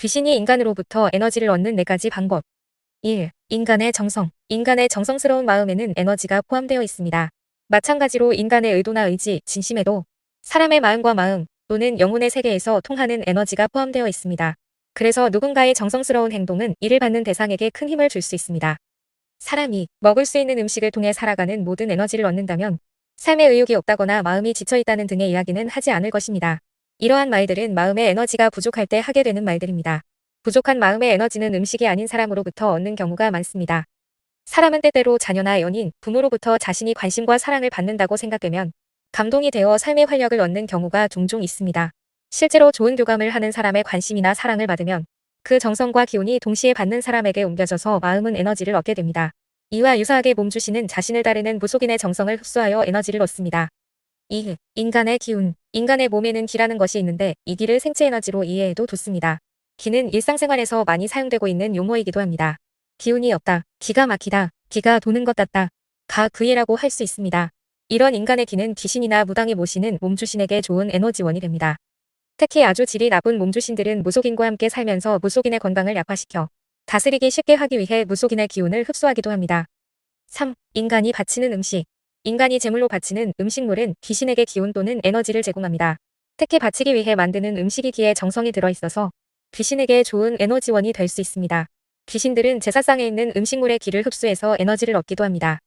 귀신이 인간으로부터 에너지를 얻는 네 가지 방법. 1. 인간의 정성. 인간의 정성스러운 마음에는 에너지가 포함되어 있습니다. 마찬가지로 인간의 의도나 의지, 진심에도 사람의 마음과 마음 또는 영혼의 세계에서 통하는 에너지가 포함되어 있습니다. 그래서 누군가의 정성스러운 행동은 이를 받는 대상에게 큰 힘을 줄 수 있습니다. 사람이 먹을 수 있는 음식을 통해 살아가는 모든 에너지를 얻는다면 삶의 의욕이 없다거나 마음이 지쳐있다는 등의 이야기는 하지 않을 것입니다. 이러한 말들은 마음의 에너지가 부족할 때 하게 되는 말들입니다. 부족한 마음의 에너지는 음식이 아닌 사람으로부터 얻는 경우가 많습니다. 사람은 때때로 자녀나 연인, 부모로부터 자신이 관심과 사랑을 받는다고 생각되면 감동이 되어 삶의 활력을 얻는 경우가 종종 있습니다. 실제로 좋은 교감을 하는 사람의 관심이나 사랑을 받으면 그 정성과 기운이 동시에 받는 사람에게 옮겨져서 마음은 에너지를 얻게 됩니다. 이와 유사하게 몸주신은 자신을 따르는 무속인의 정성을 흡수하여 에너지를 얻습니다. 2. 인간의 기운. 인간의 몸에는 기라는 것이 있는데 이 기를 생체 에너지로 이해해도 좋습니다. 기는 일상생활에서 많이 사용되고 있는 용어이기도 합니다. 기운이 없다, 기가 막히다, 기가 도는 것 같다, 가 그이라고 할 수 있습니다. 이런 인간의 기는 귀신이나 무당이 모시는 몸주신에게 좋은 에너지원이 됩니다. 특히 아주 질이 나쁜 몸주신들은 무속인과 함께 살면서 무속인의 건강을 약화시켜 다스리기 쉽게 하기 위해 무속인의 기운을 흡수하기도 합니다. 3. 인간이 바치는 음식. 인간이 제물로 바치는 음식물은 귀신에게 기운 또는 에너지를 제공합니다. 특히 바치기 위해 만드는 음식이 기에 정성이 들어있어서 귀신에게 좋은 에너지원이 될 수 있습니다. 귀신들은 제사상에 있는 음식물의 기를 흡수해서 에너지를 얻기도 합니다.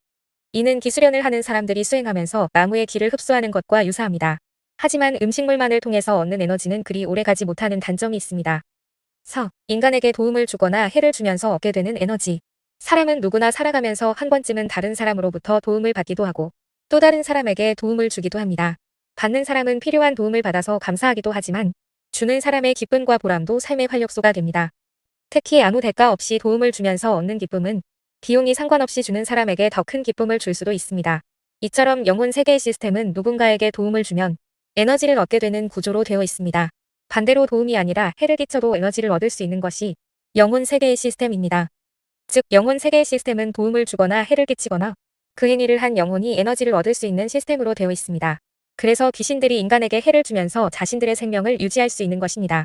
이는 기수련을 하는 사람들이 수행하면서 나무의 기를 흡수하는 것과 유사합니다. 하지만 음식물만을 통해서 얻는 에너지는 그리 오래가지 못하는 단점이 있습니다. 서, 인간에게 도움을 주거나 해를 주면서 얻게 되는 에너지. 사람은 누구나 살아가면서 한 번쯤은 다른 사람으로부터 도움을 받기도 하고 또 다른 사람에게 도움을 주기도 합니다. 받는 사람은 필요한 도움을 받아서 감사하기도 하지만 주는 사람의 기쁨과 보람도 삶의 활력소가 됩니다. 특히 아무 대가 없이 도움을 주면서 얻는 기쁨은 비용이 상관없이 주는 사람에게 더 큰 기쁨을 줄 수도 있습니다. 이처럼 영혼 세계의 시스템은 누군가에게 도움을 주면 에너지를 얻게 되는 구조로 되어 있습니다. 반대로 도움이 아니라 해를 끼쳐도 에너지를 얻을 수 있는 것이 영혼 세계의 시스템입니다. 즉 영혼 세계의 시스템은 도움을 주거나 해를 끼치거나 그 행위를 한 영혼이 에너지를 얻을 수 있는 시스템으로 되어 있습니다. 그래서 귀신들이 인간에게 해를 주면서 자신들의 생명을 유지할 수 있는 것입니다.